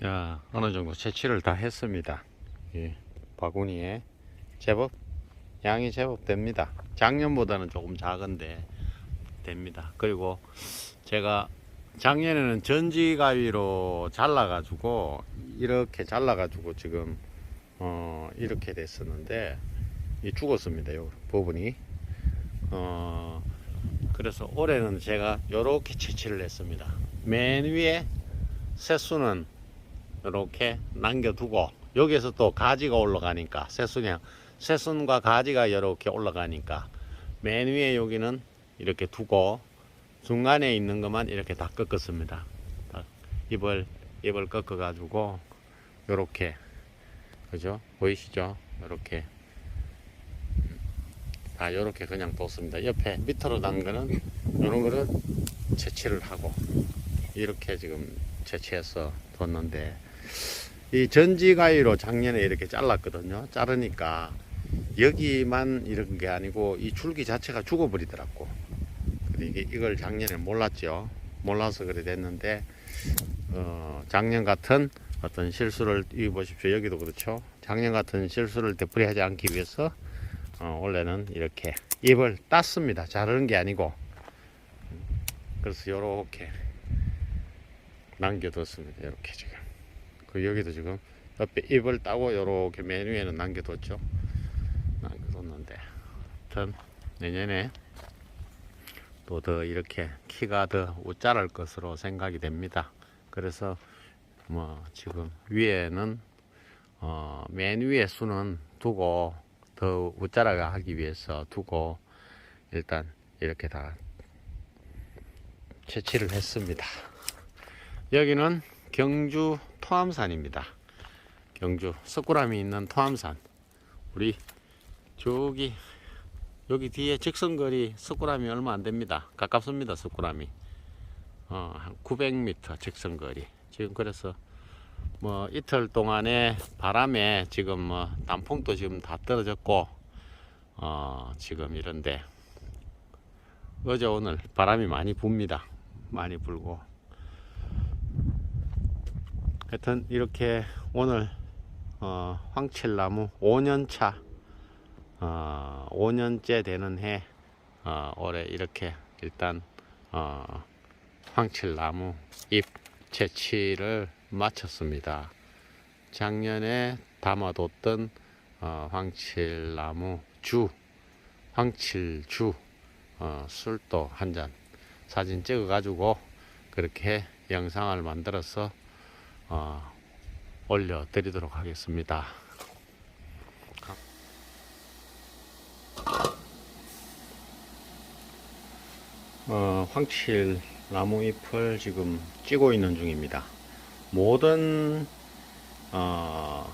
자, 어느 정도 채취를 다 했습니다. 이 바구니에 제법 양이 제법 됩니다. 작년보다는 조금 작은데 됩니다. 그리고 제가 작년에는 전지가위로 잘라 가지고 이렇게 잘라 가지고 지금 어 이렇게 됐었는데 이 죽었습니다. 요 부분이 어 그래서 올해는 제가 요렇게 채취를 했습니다. 맨 위에 새수는 이렇게 남겨두고 여기에서 또 가지가 올라가니까 새순이 새순과 가지가 이렇게 올라가니까 맨 위에 여기는 이렇게 두고 중간에 있는 것만 이렇게 다 꺾었습니다. 다 입을 입을 꺾어 가지고 요렇게 그죠 보이시죠? 요렇게 다 요렇게 그냥 뒀습니다. 옆에 밑으로 단 거는 요런 거를 채취를 하고 이렇게 지금 채취해서 뒀는데 이 전지가위로 작년에 이렇게 잘랐거든요. 자르니까 여기만 이런 게 아니고 이 줄기 자체가 죽어버리더라고. 이걸 작년에 몰랐죠. 몰라서 그래 됐는데 어, 작년 같은 어떤 실수를 이 보십시오. 여기도 그렇죠. 작년 같은 실수를 되풀이하지 않기 위해서 어, 원래는 이렇게 잎을 땄습니다. 자르는 게 아니고 그래서 요렇게 남겨뒀습니다. 이렇게 지금. 그 여기도 지금 옆에 잎을 따고 요렇게 맨 위에는 남겨뒀죠. 남겨뒀는데, 하여튼 내년에 또 더 이렇게 키가 더 우짜랄 것으로 생각이 됩니다. 그래서 뭐 지금 위에는 어, 맨 위에 수는 두고 더 우짜라게 하기 위해서 두고 일단 이렇게 다 채취를 했습니다. 여기는 경주 토암산입니다. 경주 석굴암이 있는 토암산. 우리 저기 여기 뒤에 직선거리 석굴암이 얼마 안 됩니다. 가깝습니다. 석굴암이. 어, 한 900m 직선거리. 지금 그래서 뭐 이틀 동안에 바람에 지금 뭐 단풍도 지금 다 떨어졌고 어, 지금 이런데 어제 오늘 바람이 많이 붑니다. 많이 불고 하여튼 이렇게 오늘 어, 황칠나무 5년차 어, 5년째 되는 해 어, 올해 이렇게 일단 어, 황칠나무 잎 채취를 마쳤습니다. 작년에 담아뒀던 어, 황칠나무 주 황칠주 어, 술도 한 잔 사진 찍어 가지고 그렇게 영상을 만들어서 어, 올려 드리도록 하겠습니다. 어, 황칠 나무 잎을 지금 찌고 있는 중입니다. 모든 어,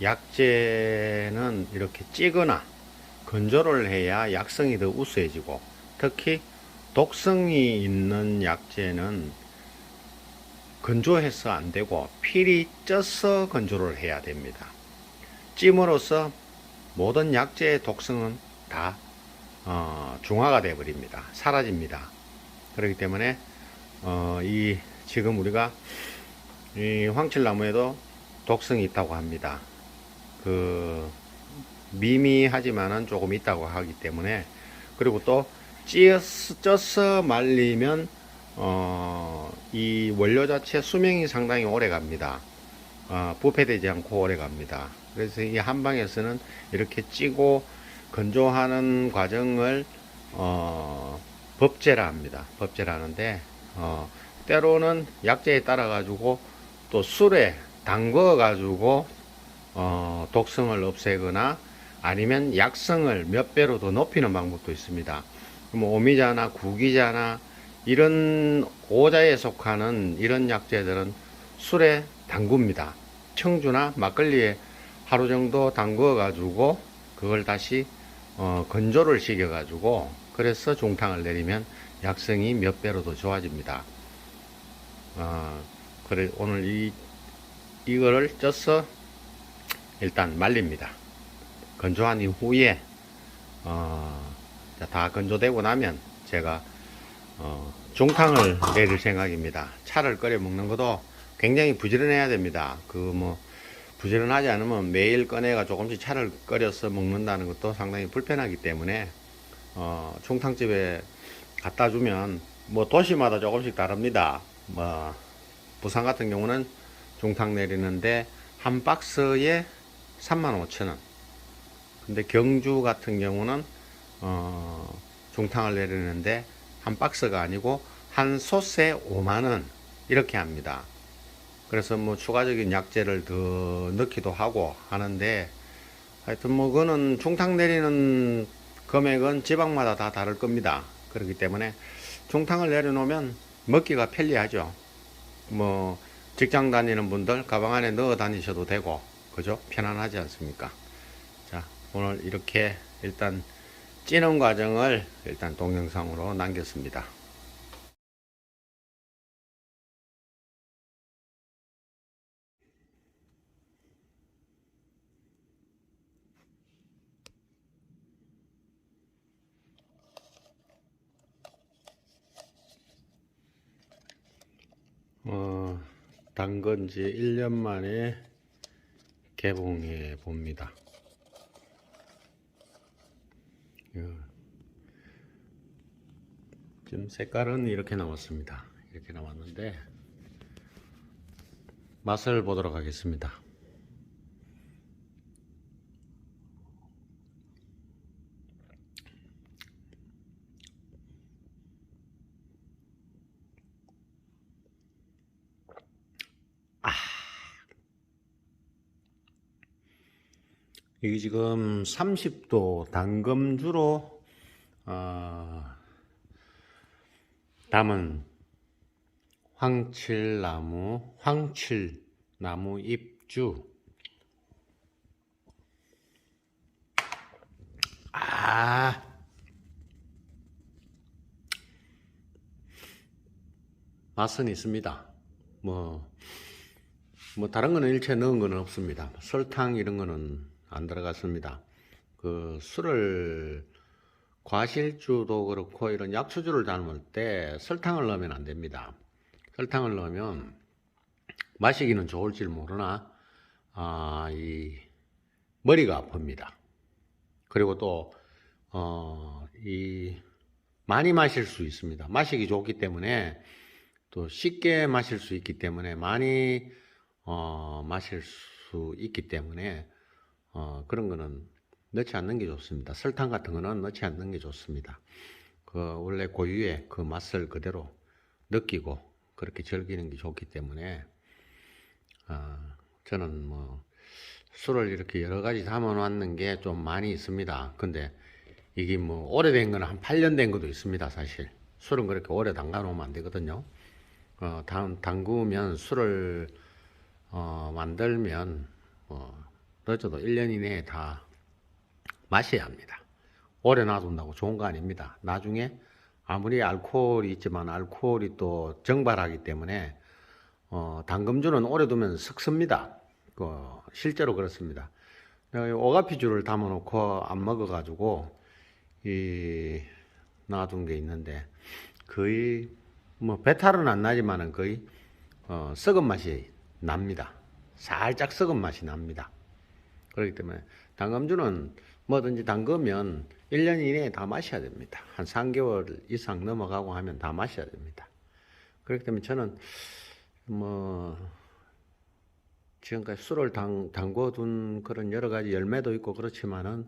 약재는 이렇게 찌거나 건조를 해야 약성이 더 우수해지고 특히 독성이 있는 약재는 건조해서 안 되고 필이 쪄서 건조를 해야 됩니다. 찜으로써 모든 약재의 독성은 다 어, 중화가 되어 버립니다. 사라집니다. 그렇기 때문에 어, 이 지금 우리가 이 황칠나무에도 독성이 있다고 합니다. 그 미미하지만은 조금 있다고 하기 때문에 그리고 또 찌어서 말리면 어, 이 원료 자체 수명이 상당히 오래 갑니다. 어, 부패되지 않고 오래 갑니다. 그래서 이 한방에서는 이렇게 찌고 건조하는 과정을 어, 법제라 합니다. 법제라 하는데 어, 때로는 약재에 따라 가지고 또 술에 담궈 가지고 어, 독성을 없애거나 아니면 약성을 몇 배로 더 높이는 방법도 있습니다. 뭐 오미자나 구기자나 이런 오자에 속하는 이런 약재들은 술에 담굽니다. 청주나 막걸리에 하루 정도 담궈 가지고 그걸 다시 어, 건조를 시켜 가지고 그래서 중탕을 내리면 약성이 몇 배로 더 좋아집니다. 어, 그래 오늘 이 이거를 쪄서 일단 말립니다. 건조한 이후에 어, 자, 다 건조되고 나면 제가 어, 중탕을 내릴 생각입니다. 차를 끓여 먹는 것도 굉장히 부지런해야 됩니다. 그 뭐 부지런하지 않으면 매일 꺼내가 조금씩 차를 끓여서 먹는다는 것도 상당히 불편하기 때문에 어, 중탕집에 갖다 주면 뭐 도시마다 조금씩 다릅니다. 뭐 부산 같은 경우는 중탕 내리는데 한 박스에 35,000원. 근데 경주 같은 경우는 어, 중탕을 내리는데 한 박스가 아니고 한 솥에 5만 원 이렇게 합니다. 그래서 뭐 추가적인 약재를 더 넣기도 하고 하는데 하여튼 뭐 그거는 중탕 내리는 금액은 지방마다 다 다를 겁니다. 그렇기 때문에 중탕을 내려놓으면 먹기가 편리하죠. 뭐 직장 다니는 분들 가방 안에 넣어 다니셔도 되고 그죠? 편안하지 않습니까? 자 오늘 이렇게 일단 찌는 과정을 일단 동영상으로 남겼습니다. 어, 담근 지 1년 만에 개봉해 봅니다. 어, 지금 색깔은 이렇게 나왔습니다. 이렇게 나왔는데 맛을 보도록 하겠습니다. 이게 지금 30도 담금주로 어, 담은 황칠나무, 황칠나무 잎주. 아, 맛은 있습니다. 뭐, 뭐 다른 거는 일체 넣은 거는 없습니다. 설탕 이런 거는 안 들어갔습니다. 그 술을 과실주도 그렇고 이런 약초주를 담을 때 설탕을 넣으면 안 됩니다. 설탕을 넣으면 마시기는 좋을지 모르나 아, 이 머리가 아픕니다. 그리고 또 어, 이 많이 마실 수 있습니다. 마시기 좋기 때문에 또 쉽게 마실 수 있기 때문에 많이 어, 마실 수 있기 때문에 어, 그런 거는 넣지 않는 게 좋습니다. 설탕 같은 거는 넣지 않는 게 좋습니다. 그 원래 고유의 그 맛을 그대로 느끼고 그렇게 즐기는 게 좋기 때문에 어, 저는 뭐 술을 이렇게 여러 가지 담아 놨는 게 좀 많이 있습니다. 근데 이게 뭐 오래된 거는 한 8년 된 것도 있습니다, 사실. 술은 그렇게 오래 담가 놓으면 안 되거든요. 어, 담, 담그면 술을 어, 만들면 어, 늦어도 1년 이내에 다 마셔야 합니다. 오래 놔둔다고 좋은 거 아닙니다. 나중에 아무리 알코올이 있지만 알코올이 또 증발하기 때문에 어, 당금주는 오래 두면 썩습니다. 그, 실제로 그렇습니다. 오가피주를 담아놓고 안 먹어가지고 이 놔둔 게 있는데 거의 뭐 배탈은 안 나지만은 거의 어, 썩은 맛이 납니다. 살짝 썩은 맛이 납니다. 그렇기 때문에 당금주는 뭐든지 담그면 1년 이내에 다 마셔야 됩니다. 한 3개월 이상 넘어가고 하면 다 마셔야 됩니다. 그렇기 때문에 저는 뭐 지금까지 술을 담, 담궈둔 그런 여러 가지 열매도 있고 그렇지만은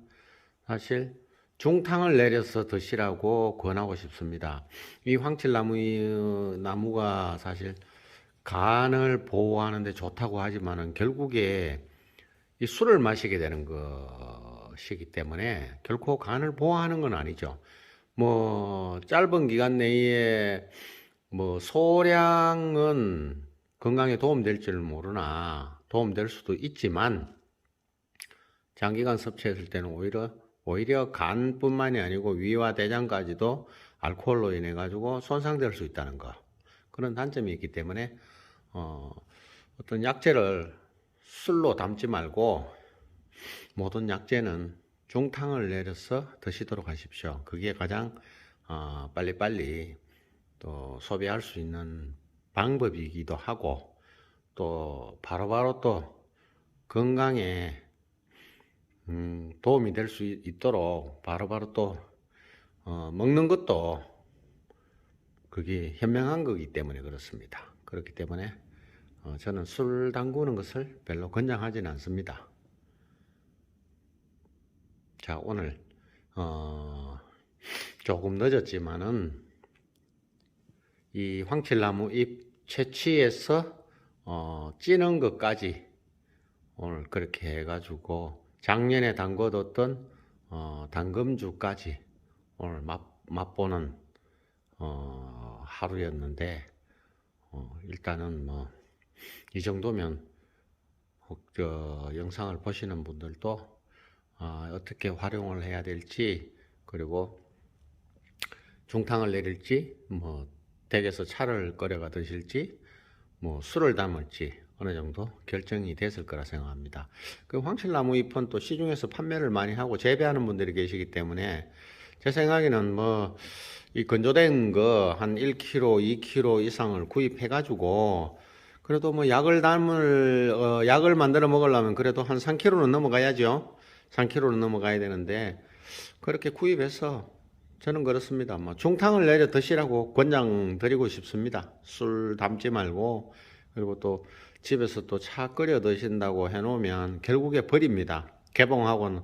사실 중탕을 내려서 드시라고 권하고 싶습니다. 이 황칠나무 이 나무가 사실 간을 보호하는데 좋다고 하지만은 결국에 이 술을 마시게 되는 것이기 때문에 결코 간을 보호하는 건 아니죠. 뭐 짧은 기간 내에 뭐 소량은 건강에 도움될 줄 모르나 도움될 수도 있지만 장기간 섭취했을 때는 오히려 오히려 간뿐만이 아니고 위와 대장까지도 알코올로 인해 가지고 손상될 수 있다는 거 그런 단점이 있기 때문에 어, 어떤 약재를 술로 담지 말고 모든 약재는 중탕을 내려서 드시도록 하십시오. 그게 가장 어, 빨리빨리 또 소비할 수 있는 방법이기도 하고 또 바로바로 또 건강에 음, 도움이 될 수 있도록 바로 바로 또 어, 먹는 것도 그게 현명한 거기 때문에 그렇습니다. 그렇기 때문에 어, 저는 술 담그는 것을 별로 권장하지는 않습니다. 자, 오늘 어, 조금 늦었지만은 이 황칠나무 잎 채취해서 어, 찌는 것까지 오늘 그렇게 해가지고 작년에 담궈뒀던 어, 당금주까지 오늘 맛, 맛보는 어, 하루였는데 어, 일단은 뭐 이 정도면 혹, 저, 영상을 보시는 분들도 어, 어떻게 활용을 해야 될지 그리고 중탕을 내릴지 뭐 댁에서 차를 끓여가 드실지 뭐 술을 담을지 어느 정도 결정이 됐을 거라 생각합니다. 그 황칠나무 잎은 또 시중에서 판매를 많이 하고 재배하는 분들이 계시기 때문에 제 생각에는 뭐 이 건조된 거 한 1kg, 2kg 이상을 구입해 가지고 그래도 뭐 약을 담을 어, 약을 만들어 먹으려면 그래도 한 3kg는 넘어가야죠. 3kg는 넘어가야 되는데 그렇게 구입해서 저는 그렇습니다. 뭐 중탕을 내려 드시라고 권장 드리고 싶습니다. 술 담지 말고 그리고 또 집에서 또 차 끓여 드신다고 해놓으면 결국에 버립니다. 개봉하고는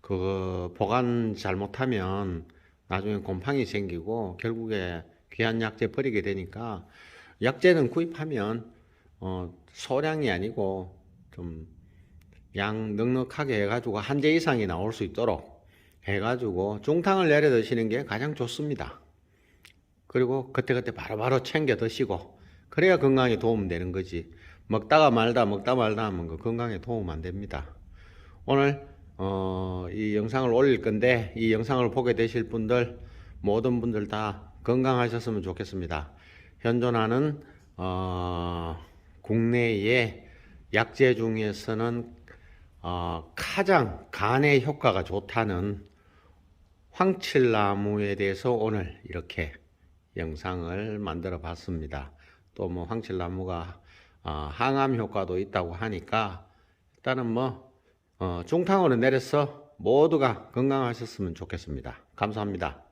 그 보관 잘못하면 나중에 곰팡이 생기고 결국에 귀한 약재 버리게 되니까 약재는 구입하면 어, 소량이 아니고 좀 양 넉넉하게 해가지고 한 재 이상이 나올 수 있도록 해가지고 중탕을 내려 드시는 게 가장 좋습니다. 그리고 그때그때 바로바로 챙겨 드시고 그래야 건강에 도움 되는 거지. 먹다가 말다 먹다 말다 하면 그 건강에 도움 안 됩니다. 오늘 어, 이 영상을 올릴 건데 이 영상을 보게 되실 분들 모든 분들 다 건강하셨으면 좋겠습니다. 현존하는 어, 국내의 약재 중에서는 어, 가장 간에 효과가 좋다는 황칠나무에 대해서 오늘 이렇게 영상을 만들어 봤습니다. 또 뭐 황칠나무가 어, 항암 효과도 있다고 하니까 일단은 뭐 어, 중탕으로 내려서 모두가 건강하셨으면 좋겠습니다. 감사합니다.